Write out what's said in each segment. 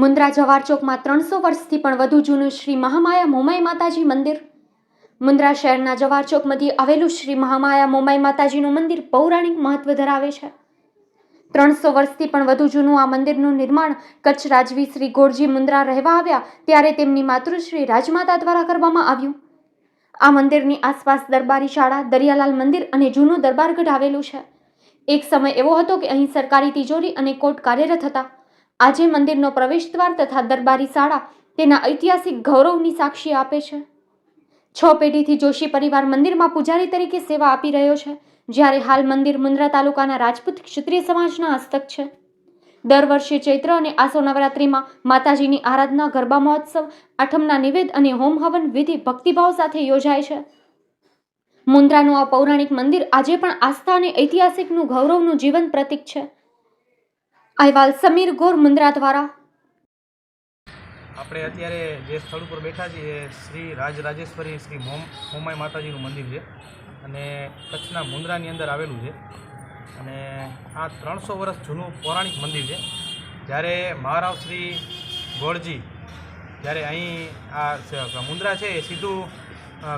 મુન્દ્રા જવાર ચોકમાં ત્રણસો વર્ષથી પણ વધુ જૂનું શ્રી મહામાયા મોમાઈ માતાજી મંદિર. મુન્દ્રા શહેરના જવાર ચોક આવેલું શ્રી મહામાયા મોમાઈ માતાજીનું મંદિર પૌરાણિક મહત્વ ધરાવે છે. ત્રણસો વર્ષથી પણ વધુ જૂનું આ મંદિરનું નિર્માણ કચ્છ રાજવી શ્રી ગોરજી મુન્દ્રા રહેવા આવ્યા ત્યારે તેમની માતૃશ્રી રાજમાતા દ્વારા કરવામાં આવ્યું. આ મંદિરની આસપાસ દરબારી શાળા, દરિયાલાલ મંદિર અને જૂનું દરબારગઢ આવેલું છે. એક સમય એવો હતો કે અહીં સરકારી તિજોરી અને કોર્ટ કાર્યરત હતા. આજે મંદિરનો પ્રવેશદ્વાર તથા દરબારી શાળા તેના ઐતિહાસિક ગૌરવની સાક્ષી આપે છે. છ પેઢીથી જોશી પરિવાર મંદિરમાં પૂજારી તરીકે સેવા આપી રહ્યો છે, જ્યારે હાલ મંદિર મુન્દ્રા તાલુકાના રાજપૂત ક્ષત્રિય સમાજના હસ્તક છે. દર વર્ષે ચૈત્ર અને આસો નવરાત્રિમાં માતાજીની આરાધના, ગરબા મહોત્સવ, આઠમના નિવેદ અને હોમ હવન વિધિ ભક્તિભાવ સાથે યોજાય છે. મુન્દ્રાનું આ પૌરાણિક મંદિર આજે પણ આસ્થા અને ઐતિહાસિકનું ગૌરવનું જીવન પ્રતીક છે. અહેવાલ સમીર ગોર મુંદ્રા દ્વારા. આપણે અત્યારે જે સ્થળ ઉપર બેઠા છીએ શ્રી રાજરાજેશ્વરી શ્રી મોમ, મોમાઈ માતાજીનું મંદિર છે. અને કચ્છના મુંદ્રાની અંદર આવેલું છે. અને આ ત્રણસો વર્ષ જૂનું પૌરાણિક મંદિર છે. જ્યારે મહારાવ શ્રી ગોળજી, જ્યારે અહીં આ મુંદ્રા છે એ સીધું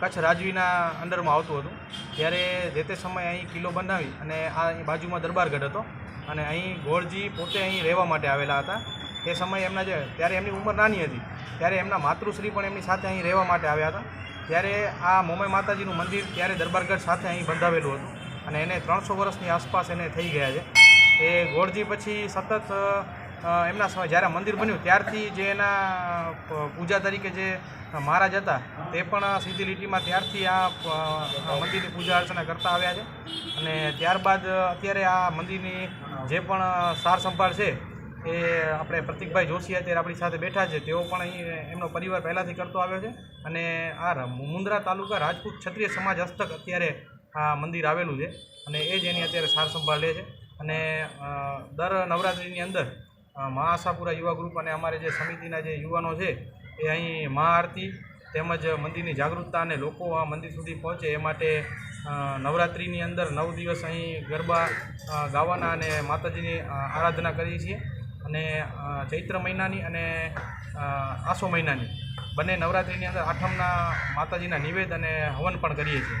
કચ્છ રાજવીના અંડરમાં આવતું હતું. ત્યારે જે તે સમયે અહીં કિલ્લો બનાવી અને આ બાજુમાં દરબારગઢ હતો. અને અહીં ગોળજી પોતે અહીં રહેવા માટે આવેલા હતા. એ સમયે એમના જે, ત્યારે એમની ઉંમર નાની હતી. ત્યારે એમના માતૃશ્રી પણ એમની સાથે અહીં રહેવા માટે આવ્યા હતા. ત્યારે આ મોમાઈ માતાજીનું મંદિર ત્યારે દરબારગઢ સાથે અહીં બંધાવેલું હતું. અને એને ત્રણસો વર્ષની આસપાસ એને થઈ ગયા છે. એ ગોળજી પછી સતત એમના સમય જ્યારે મંદિર બન્યું, ત્યારથી જે એના પૂજા તરીકે જે મહારાજ હતા, તે પણ સીધી લીટીમાં ત્યારથી આ મંદિરની પૂજા અર્ચના કરતા આવ્યા છે. અને ત્યારબાદ અત્યારે આ મંદિરની જે પણ સાર સંભાળ છે, એ આપણે પ્રતિકભાઈ જોશી અત્યારે આપણી સાથે બેઠા છે. તેઓ પણ અહીં એમનો પરિવાર પહેલાંથી કરતો આવ્યો છે. અને આ મુન્દ્રા તાલુકા રાજપૂત ક્ષત્રિય સમાજ હસ્તક અત્યારે આ મંદિર આવેલું છે. અને એ જ એની અત્યારે સાર સંભાળ લે છે. અને દર નવરાત્રિની અંદર અ, મહાઆશાપુરા યુવા ગ્રુપ અને અમારે જે સમિતિના જે યુવાનો છે એ અહીં મહાઆરતી તેમજ મંદિરની જાગૃતતા અને લોકો આ મંદિર સુધી પહોંચે એ માટે નવરાત્રિની અંદર નવ દિવસ અહીં ગરબા ગાવાના અને માતાજીની આરાધના કરીએ છીએ. અને ચૈત્ર મહિનાની અને આસો મહિનાની બંને નવરાત્રિની અંદર આઠમના માતાજીના નિવેદ અને હવન પણ કરીએ છીએ.